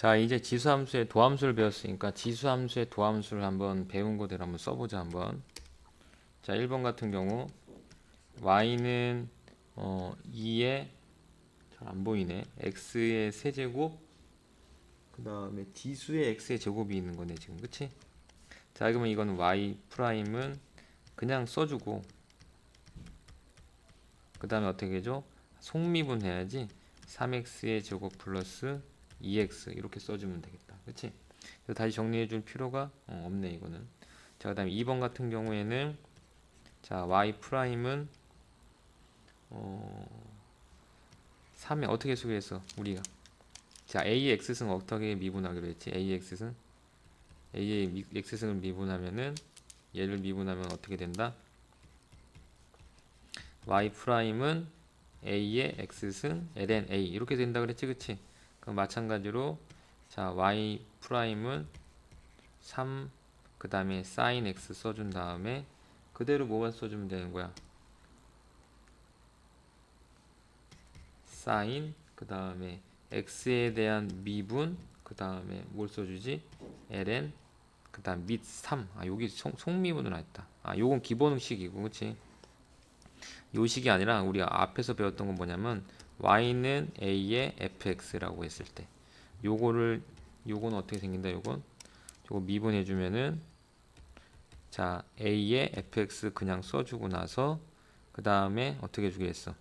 자, 이제 지수함수의 도함수를 배웠으니까 지수함수의 도함수를 한번 배운 거대로 한번 써보자 한번. 자, 1번 같은 경우 y는 어 2의 잘 안 보이네. x의 세제곱 그 다음에 지수의 x의 제곱이 있는 거네 지금 그치? 자 그러면 이거는 y 프라임은 그냥 써주고 그 다음에 어떻게 해줘? 속미분 해야지 3x의 제곱 플러스 2x 이렇게 써주면 되겠다. 그치? 그래서 다시 정리해 줄 필요가 어, 없네 이거는. 자 그 다음에 2번 같은 경우에는 자 y 프라임은 어 3에 어떻게 수기했어 우리가? 자 a의 x승 어떻게 미분하기로 했지? A의 x승? A의 미- x승을 미분하면은 얘를 미분하면 어떻게 된다? Y 프라임은 a의 x승 ln a. 이렇게 된다 그랬지 그치 마찬가지로 자 y 프라임은 3 그 다음에 sin x 써준 다음에 그대로 뭐만 써주면 되는 거야? sin 그 다음에 x에 대한 미분 그 다음에 뭘 써주지? ln 그 다음 밑 3 아 여기 송, 속미분을 했다. 아 요건 기본 식이고 그치? 요 식이 아니라 우리가 앞에서 배웠던 건 뭐냐면 y는 a의 fx라고 했을 때 요거를 요건 어떻게 생긴다 요건 요거 미분해 주면은 자 a의 fx 그냥 써주고 나서 그 다음에 어떻게 주겠어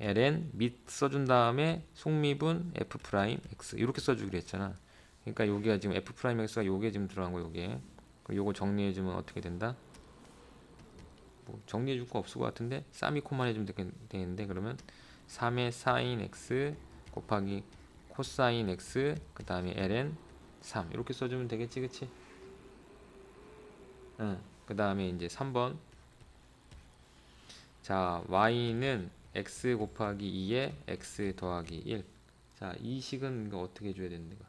ln 밑 써준 다음에 속미분 f 프라임 x 이렇게 써주기로 했잖아. 그러니까 여기가 지금 f 프라임 x가 요게 지금 들어간 거 요게. 요거 정리해 주면 어떻게 된다? 뭐 정리해 줄 거 없을 것 같은데 쌈이 코만 해주면 되겠, 되겠는데 그러면 3의 sin x 곱하기 코사인 x 그 다음에 ln 3 이렇게 써주면 되겠지 그치? 응. 그 다음에 이제 3번 자 y는 x 곱하기 2에 x 더하기 1. 자, 이 식은 이거 어떻게 줘야 되는 거야?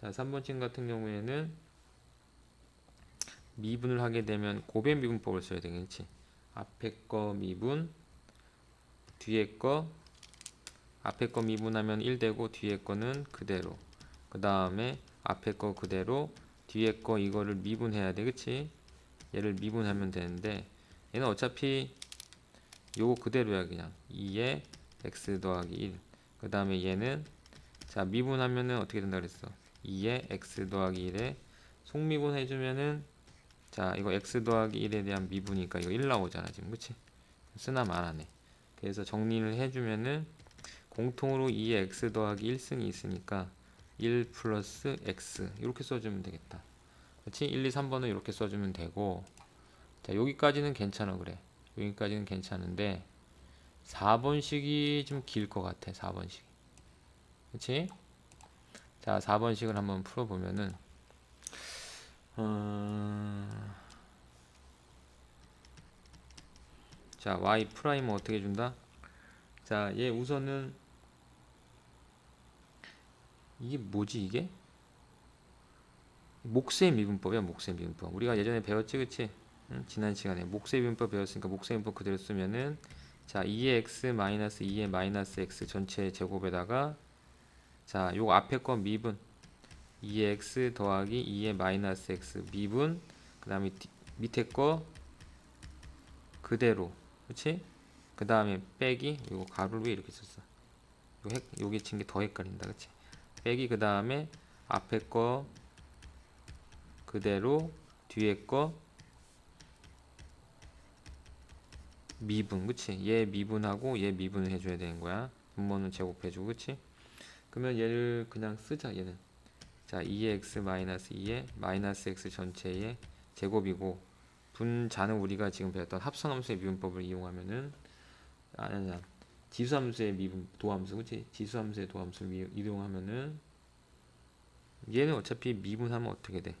자, 3번 식 같은 경우에는 미분을 하게 되면 고배 미분법을 써야 되겠지. 앞에 거 미분, 뒤에 거 앞에 거 미분하면 1 되고 뒤에 거는 그대로. 그 다음에 앞에 거 그대로 뒤에 거 이거를 미분해야 돼. 그치? 얘를 미분하면 되는데 얘는 어차피 요거 그대로야 그냥 2에 x 더하기 1. 그 다음에 얘는 자 미분하면은 어떻게 된다 그랬어? 2에 x 더하기 1에 속미분 해주면은 자 이거 x 더하기 1에 대한 미분이니까 이거 1 나오잖아 지금 그치? 쓰나 말하네. 그래서 정리를 해주면은 공통으로 2에 x 더하기 1승이 있으니까 1 플러스 x 이렇게 써주면 되겠다. 그렇지? 1, 2, 3번은 이렇게 써주면 되고 자 여기까지는 괜찮아 그래. 여기까지는 괜찮은데 4번식이 좀 길 것 같아 4번식 그치? 자 4번식을 한번 풀어보면은 어... 자 y 프라임은 어떻게 준다? 자 얘 우선은 이게 뭐지 이게? 목세 미분법이야 목세 미분법 우리가 예전에 배웠지 그치? 응? 지난 시간에 목세 비문법 배웠으니까 목세 비문법 그대로 쓰면은 자 2의 x 마이너스 2의 마이너스 x 전체 제곱에다가 자 요거 앞에 거 미분 2의 x 더하기 2의 마이너스 x 미분 그 다음에 밑에 거 그대로 그치? 그 다음에 빼기 요거 가로를 왜 이렇게 썼어? 요 헷, 요게 친게 더 헷갈린다 그치? 빼기 그 다음에 앞에 거 그대로 뒤에 거 미분 그치? 얘 미분하고 얘 미분을 해줘야 되는 거야. 분모는 제곱해주고 그치? 그러면 얘를 그냥 쓰자 얘는. 자 2의 x 마이너스 2의 마이너스 x 전체의 제곱이고 분자는 우리가 지금 배웠던 합성함수의 미분법을 이용하면은 아니 아니 지수함수의 미분 도함수 그치 지수함수의 도함수를 미- 이용하면은 얘는 어차피 미분하면 어떻게 돼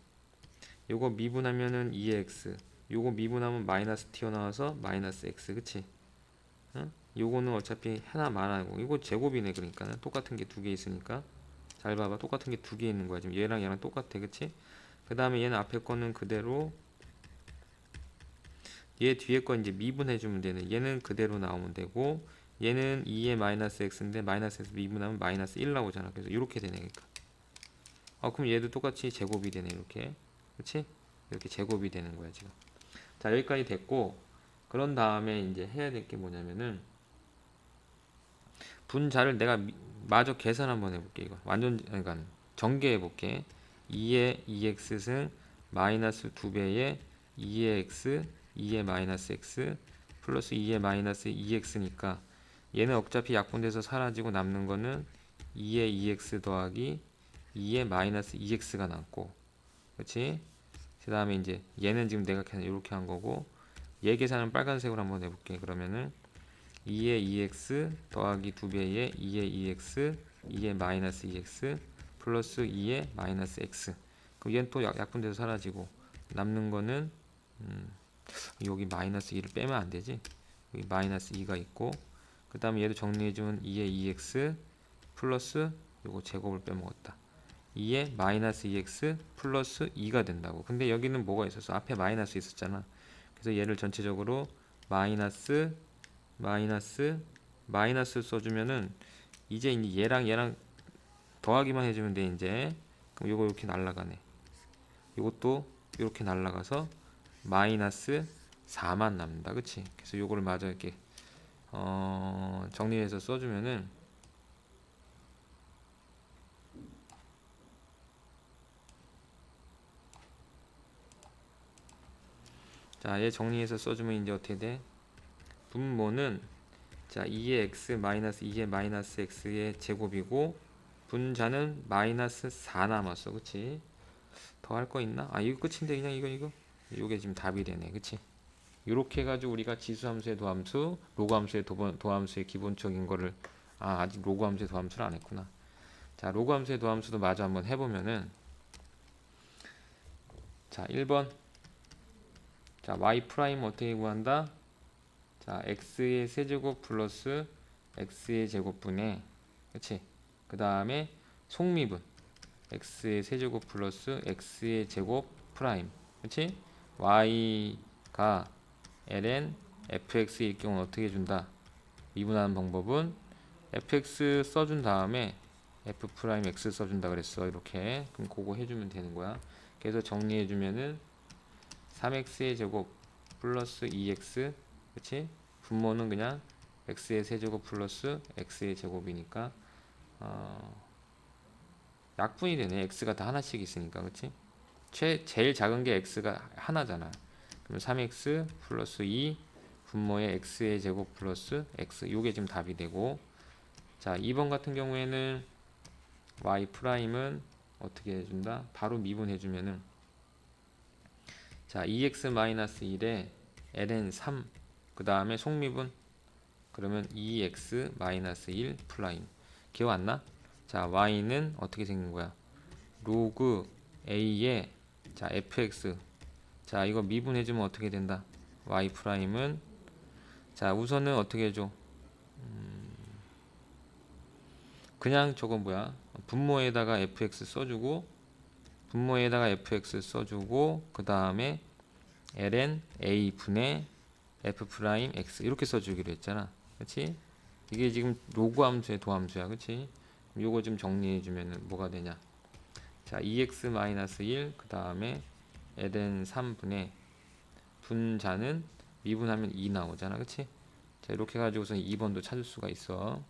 요거 미분하면은 2의 x 요거 미분하면 마이너스 튀어나와서 마이너스 x 그치? 응? 요거는 어차피 하나 말하고 이거 제곱이네 그러니까 똑같은 게 두 개 있으니까 잘 봐봐 똑같은 게 두 개 있는 거야 지금 얘랑 얘랑 똑같아 그치? 그 다음에 얘는 앞에 거는 그대로 얘 뒤에 거 이제 미분해 주면 되는 얘는 그대로 나오면 되고 얘는 2의 마이너스 x인데 마이너스 x 미분하면 마이너스 1 나오잖아. 그래서 이렇게 되네. 그러니까. 아 그럼 얘도 똑같이 제곱이 되네. 이렇게. 그렇지? 이렇게 제곱이 되는 거야 지금. 자 여기까지 됐고 그런 다음에 이제 해야 될 게 뭐냐면은 분자를 내가 미- 마저 계산 한번 해볼게 이거 완전 그러니까 전개해 볼게 2의 2x승 마이너스 2배의 2의 x 2의 마이너스 x 플러스 2의 마이너스 2x니까 얘는 어차피 약분돼서 사라지고 남는 거는 2의 2x 더하기 2의 마이너스 2x가 남고 그렇지? 그 다음에 이제 얘는 지금 내가 그냥 이렇게 한 거고 얘 계산은 빨간색으로 한번 해볼게 그러면은 2의 2x 더하기 2배의 2의 2x 2의 마이너스 2x 플러스 2의 마이너스 x 그럼 얘는 또 약- 약분돼서 사라지고 남는 거는 음, 여기 마이너스 2를 빼면 안 되지? 여기 마이너스 2가 있고 그 다음에 얘도 정리해주면 2의 2x 플러스 요거 제곱을 빼먹었다. 2의 마이너스 2x 플러스 2가 된다고. 근데 여기는 뭐가 있었어? 앞에 마이너스 있었잖아. 그래서 얘를 전체적으로 마이너스 마이너스 마이너스 써주면은 이제 이제 얘랑 얘랑 더하기만 해주면 돼 이제. 그럼 요거 이렇게 날라가네. 요것도 이렇게 날라가서 마이너스 4만 남는다 그치 그래서 요거를 마저 이렇게 어 정리해서 써주면은 자, 얘 정리해서 써주면 이제 어떻게 돼? 분모는 자 2의 x 마이너스 2의 마이너스 x의 제곱이고 분자는 마이너스 4 남았어, 그치? 더 할 거 있나? 아 이거 끝인데 그냥 이거 이거 이게 지금 답이 되네, 그치? 이렇게 해가지고 우리가 지수함수의 도함수, 로그함수의 도, 도함수의 기본적인 거를 아 아직 로그함수의 도함수를 안 했구나. 자 로그함수의 도함수도 마저 한번 해보면은 자 1번 자 y 프라임 어떻게 구한다? 자 x의 세제곱 플러스 x의 제곱분의 그치? 그 다음에 속미분 x의 세제곱 플러스 x의 제곱 프라임 그치? Y가 ln fx일 경우 어떻게 준다? 미분하는 방법은 fx 써준 다음에 f 프라임 x 써준다 그랬어 이렇게 그럼 그거 해주면 되는 거야 그래서 정리해주면은 3x의 제곱 플러스 2x 그치? 분모는 그냥 x의 세제곱 플러스 x의 제곱이니까 어, 약분이 되네 x가 다 하나씩 있으니까 그치? 최, 제일 작은 게 x가 하나잖아 그럼 3x 플러스 2 분모의 x의 제곱 플러스 x 요게 지금 답이 되고 자 2번 같은 경우에는 y 프라임은 어떻게 해준다? 바로 미분해주면은 자 2x 마이너스 1에 ln 3그 다음에 속미분 그러면 2x 마이너스 1 프라임 기억 안 나? 자 y는 어떻게 생긴 거야? 로그 a에 자 fx 자 이거 미분해주면 어떻게 된다? y 프라임은 자 우선은 어떻게 해줘? 음, 그냥 저거 뭐야? 분모에다가 fx 써주고 분모에다가 fx 써주고 그 다음에 ln a 분의 f 프라임 x 이렇게 써주기로 했잖아, 그렇지? 이게 지금 로그 함수의 도함수야, 그렇지? 요거 좀 정리해주면 뭐가 되냐? 자, 2x 마이너스 1, 그 다음에 ln 3분의 분자는 미분하면 2 나오잖아, 그렇지? 자, 이렇게 해가지고서 2번도 찾을 수가 있어.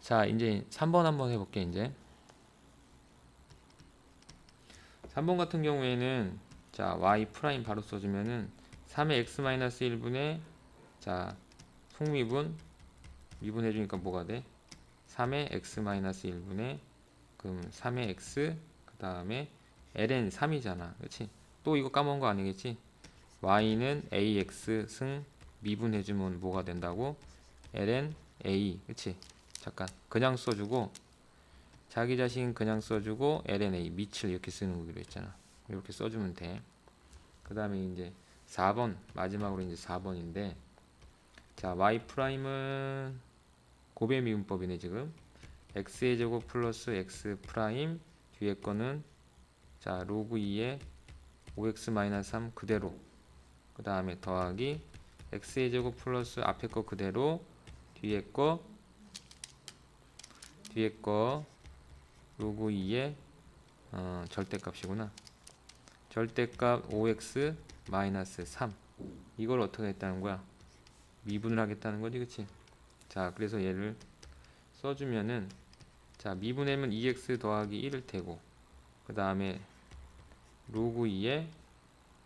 자, 이제 3번 한번 해볼게, 이제. 3번 같은 경우에는, 자, y 프라임 바로 써주면은, 3의 x 마이너스 1분의, 자, 속미분, 미분해 주니까 뭐가 돼? 3의 x 마이너스 1분의, 그럼 3의 x, 그 다음에 ln 3이잖아. 그치? 또 이거 까먹은 거 아니겠지? y는 ax 승 미분해 주면 뭐가 된다고? ln a, 그치? 잠깐 그냥 써주고 자기 자신 그냥 써주고 LNA 밑을 이렇게 쓰는 거기로 했잖아 이렇게 써주면 돼그 다음에 이제 4번 마지막으로 이제 4번인데 자 y 프라임은 고배 미분법이네 지금. x의 제곱 플러스 x 프라임 뒤에 거는 자 로그 2에 5x 마이너스 3 그대로. 그 다음에 더하기 x의 제곱 플러스 앞에 거 그대로 뒤에 거 뒤에 거 로그 2의 어, 절대값이구나. 절대값 5x 마이너스 3 이걸 어떻게 했다는 거야? 미분을 하겠다는 거지 그치? 자 그래서 얘를 써주면은 자 미분하면 2x 더하기 1을 테고 그 다음에 로그 2의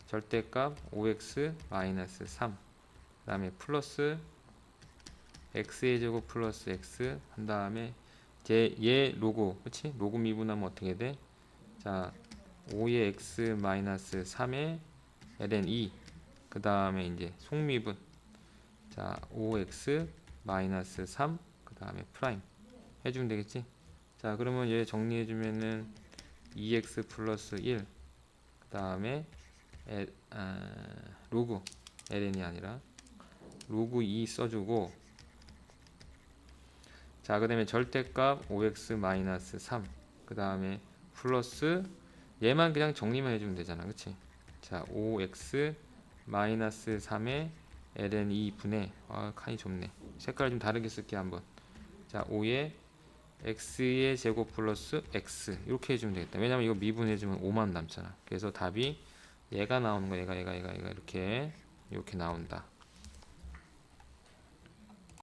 절대값 5x 마이너스 3 그 다음에 플러스 x의 제곱 플러스 x. 한 다음에 제 얘 로고 그치? 로고 미분하면 어떻게 돼? 자 5의 x 마이너스 3의 ln 2 그 다음에 이제 속미분. 자 5x 마이너스 3 그 다음에 프라임. 해주면 되겠지? 자 그러면 얘 정리해주면은 2x 플러스 1 그 다음에 에, 아, 로그 ln이 아니라 로그 2 써주고 자 그 다음에 절대값 5x 마이너스 3 그 다음에 플러스 얘만 그냥 정리만 해주면 되잖아 그치 자 5x 마이너스 3의 ln 2분의 아 칸이 좁네. 색깔 좀 다르게 쓸게 한번. 자 5의 x의 제곱 플러스 x. 이렇게 해주면 되겠다. 왜냐면 이거 미분해주면 5만 남잖아. 그래서 답이 얘가 나오는 거 얘가 얘가 얘가 얘가 이렇게 이렇게 나온다